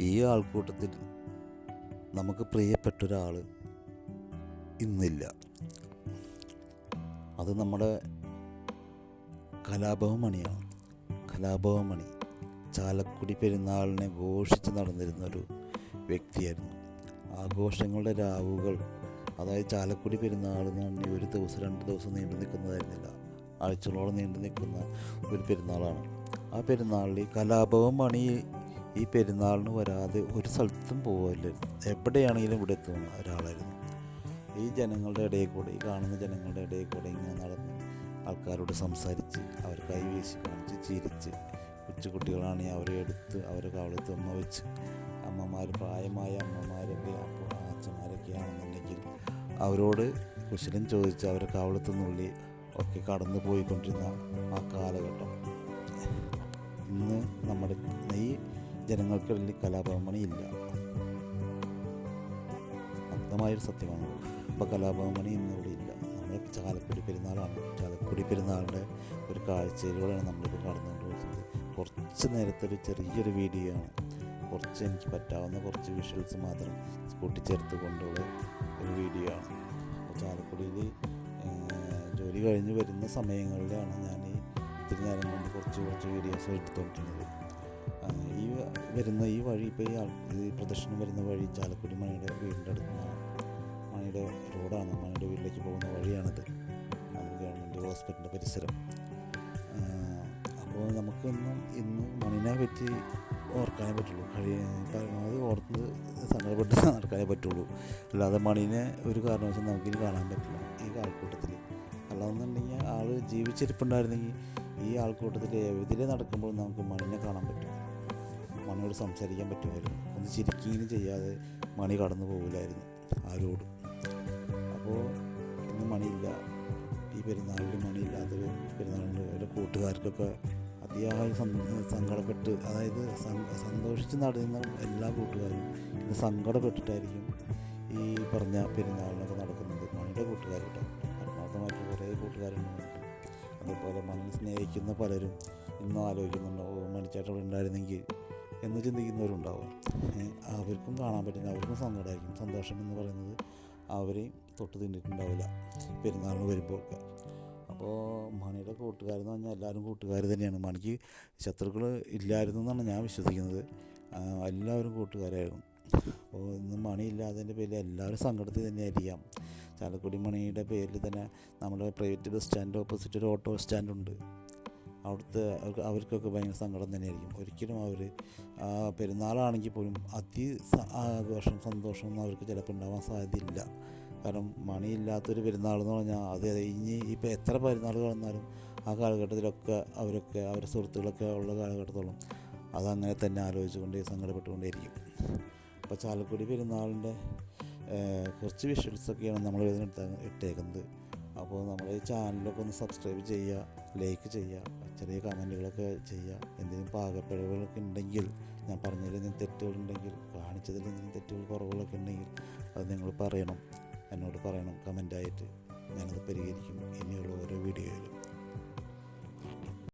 ഈ ആൾക്കൂട്ടത്തിൽ നമുക്ക് പ്രിയപ്പെട്ട ഒരാൾ ഇന്നില്ല. അത് നമ്മുടെ കലാഭവമണിയാണ്. കലാഭവമണി ചാലക്കുടി പെരുന്നാളിനെ ഘോഷിച്ച് നടന്നിരുന്ന ഒരു വ്യക്തിയായിരുന്നു. ആഘോഷങ്ങളുടെ രാവുകൾ അതായത് ചാലക്കുടി പെരുന്നാൾ ഒരു ദിവസം രണ്ട് ദിവസം നീണ്ടു നിൽക്കുന്നതായിരുന്നില്ല. ആഴ്ചകളോളം നീണ്ടു നിൽക്കുന്ന ഒരു പെരുന്നാളാണ്. ആ പെരുന്നാളിൽ കലാഭവൻ മണി ഈ പെരുന്നാളിന് വരാതെ ഒരു സ്ഥലത്തും പോകില്ലായിരുന്നു എവിടെയാണെങ്കിലും ഇവിടെ എത്തുന്ന ഒരാളായിരുന്നു. ഈ ജനങ്ങളുടെ ഇടയിൽ കൂടെ ഈ കാണുന്ന ജനങ്ങളുടെ ഇടയിൽ കൂടെ ഇങ്ങനെ നടന്ന് ആൾക്കാരോട് സംസാരിച്ച് അവർ കൈവീശി കാണിച്ച് ചിരിച്ച് കൊച്ചുകുട്ടികളാണെങ്കിൽ അവരെ എടുത്ത് അവരെ കവളത്ത് അമ്മ വെച്ച്. അമ്മമാർ പ്രായമായ അമ്മമാരൊക്കെ അച്ഛന്മാരൊക്കെ ആണെന്നുണ്ടെങ്കിൽ അവരോട് കുശലം ചോദിച്ച് അവരെ കവളത്ത് നുള്ളി ഒക്കെ കടന്നു പോയിക്കൊണ്ടിരുന്ന ആ കാലഘട്ടം. ഇന്ന് നമ്മുടെ ഈ ജനങ്ങൾക്കിടയിൽ വലിയ ഇല്ല അർത്ഥമായൊരു സത്യമാണ്. അപ്പോൾ കലാഭവമണി ഇന്നിവിടെ ഇല്ല. നമ്മുടെ ചാലക്കുടി പെരുന്നാളാണ്. ചാലക്കുടി പെരുന്നാളിന്റെ ഒരു കാഴ്ചയിലൂടെയാണ് നമ്മളിപ്പോൾ കടന്നുകൊണ്ട് വരുന്നത് കുറച്ച് നേരത്തെ ഒരു ചെറിയൊരു വീഡിയോ ആണ് കുറച്ച് എനിക്ക് പറ്റാവുന്ന കുറച്ച് വിഷ്വൽസ് മാത്രം കൂട്ടിച്ചേർത്ത് കൊണ്ടുള്ള ഒരു വീഡിയോ ആണ് അപ്പോൾ ചാലക്കുടിയിൽ ജോലി കഴിഞ്ഞ് വരുന്ന സമയങ്ങളിലാണ് ഞാൻ ഇത്തിരി നേരം കൊണ്ട് കുറച്ച് കുറച്ച് വീഡിയോസ് എടുത്തുകൊണ്ടിരുന്നത്. വരുന്ന ഈ വഴി ഇപ്പോൾ ഈ ആൾ- ഈ പ്രദർശനം വരുന്ന വഴി ചാലക്കുടി മണിയുടെ വീടിന്റെ അടുത്താണ് മണിയുടെ റോഡാണ് മണിയുടെ വീട്ടിലേക്ക് പോകുന്ന വഴിയാണിത്. നമ്മുടെ ഗവൺമെന്റ് ഹോസ്പിറ്റലിന്റെ പരിസരം. അപ്പോൾ നമുക്കൊന്നും ഇന്ന് മണിനെ പറ്റി ഓർക്കാനേ പറ്റുള്ളൂ. കഴിയ പരമാവധി ഓർത്ത് സങ്കടപ്പെട്ട് നടക്കാനേ പറ്റുള്ളൂ. അല്ലാതെ മണിനെ ഒരു കാരണവശാലും നമുക്കിനി കാണാൻ പറ്റില്ല ഈ ആൾക്കൂട്ടത്തിൽ അല്ലാന്നുണ്ടെങ്കിൽ ആൾ ജീവിച്ചിരിപ്പുണ്ടായിരുന്നെങ്കിൽ ഈ ആൾക്കൂട്ടത്തിൽ എവിതിലെ നടക്കുമ്പോൾ നമുക്ക് മണിനെ കാണാൻ പറ്റും. മണിയോട് സംസാരിക്കാൻ പറ്റുമായിരുന്നു. ഒന്ന് ചിരിക്കുകയും ചെയ്യാതെ മണി കടന്നു പോകില്ലായിരുന്നു ആരോടും. അപ്പോൾ ഇന്ന് മണിയില്ല. ഈ പെരുന്നാളിൽ മണിയില്ലാത്തൊരു പെരുന്നാളിന്റെ അവരുടെ കൂട്ടുകാർക്കൊക്കെ അതിയായി സങ്കടപ്പെട്ട് അതായത് സന്തോഷിച്ച് നടന്ന എല്ലാ കൂട്ടുകാരും ഇന്ന് സങ്കടപ്പെട്ടിട്ടായിരിക്കും ഈ പറഞ്ഞ പെരുന്നാളിനൊക്കെ നടക്കുന്നത്. മണിയുടെ കൂട്ടുകാർ കേട്ടോ. ആത്മാർത്ഥമായിട്ട് കുറേ കൂട്ടുകാരുണ്ട് അതുപോലെ മണ്ണിനെ സ്നേഹിക്കുന്ന പലരും ഇന്നും ആലോചിക്കുന്നുണ്ടോ. ഓ മണിച്ചേട്ടൻ ഉണ്ടായിരുന്നെങ്കിൽ എന്ന് ചിന്തിക്കുന്നവരുണ്ടാവും. അവർക്കും കാണാൻ പറ്റില്ല. അവർക്കും സങ്കടമായിരിക്കും സന്തോഷം എന്ന് പറയുന്നത് അവരെയും തൊട്ട് തിന്നിട്ടുണ്ടാവില്ല. പെരുന്നാളിന് വരുമ്പോൾ അപ്പോൾ മണിയുടെ കൂട്ടുകാരെന്ന് പറഞ്ഞാൽ എല്ലാവരും കൂട്ടുകാർ തന്നെയാണ്. മണിക്ക് ശത്രുക്കൾ ഇല്ലായിരുന്നു എന്നാണ് ഞാൻ വിശ്വസിക്കുന്നത്. എല്ലാവരും കൂട്ടുകാരായിരുന്നു. അപ്പോൾ ഇന്ന് മണിയില്ലാത്തതിന്റെ പേരിൽ എല്ലാവരും സങ്കടത്തിൽ തന്നെയായിരിക്കാം. ചാലക്കുടി മണിയുടെ പേരിൽ തന്നെ നമ്മുടെ പ്രൈവറ്റ് ബസ് സ്റ്റാൻഡ് ഓപ്പോസിറ്റ് ഒരു ഓട്ടോ സ്റ്റാൻഡുണ്ട്. അവിടുത്തെ അവർക്ക് അവർക്കൊക്കെ ഭയങ്കര സങ്കടം തന്നെയായിരിക്കും. ഒരിക്കലും അവർ പെരുന്നാളാണെങ്കിൽ പോലും അതി ആഘോഷം സന്തോഷമൊന്നും അവർക്ക് ചിലപ്പോൾ ഉണ്ടാവാൻ സാധ്യതയില്ല. കാരണം മണിയില്ലാത്തൊരു പെരുന്നാൾ എന്ന് പറഞ്ഞാൽ അത് ഇനി ഇപ്പോൾ എത്ര പെരുന്നാളുകൾ വന്നാലും ആ കാലഘട്ടത്തിലൊക്കെ അവരൊക്കെ അവരുടെ സുഹൃത്തുക്കളൊക്കെ ഉള്ള കാലഘട്ടത്തോളം അതങ്ങനെ തന്നെ ആലോചിച്ചുകൊണ്ട് സങ്കടപ്പെട്ടുകൊണ്ടേയിരിക്കും. അപ്പോൾ ചാലക്കുടി പെരുന്നാളിന്റെ കുറച്ച് വിഷ്വൽസൊക്കെയാണ് നമ്മൾ ഇതിനെടുത്ത ഇട്ടേക്കുന്നത്. അപ്പോൾ നമ്മുടെ ഈ ചാനലൊക്കെ ഒന്ന് സബ്സ്ക്രൈബ് ചെയ്യുക ലൈക്ക് ചെയ്യുക ചെറിയ കമന്റുകളൊക്കെ ചെയ്യുക. എന്തെങ്കിലും പാകപ്പിഴവുകളൊക്കെ ഉണ്ടെങ്കിൽ ഞാൻ പറഞ്ഞതിൽ എന്തെങ്കിലും തെറ്റുകളുണ്ടെങ്കിൽ കാണിച്ചതിൽ എന്തെങ്കിലും തെറ്റുകൾ കുറവുകളൊക്കെ ഉണ്ടെങ്കിൽ അത് നിങ്ങൾ പറയണം. എന്നോട് പറയണം കമന്റായിട്ട് ഞാനത് പരിഹരിക്കും. ഇനിയുള്ള ഓരോ വീഡിയോയിലും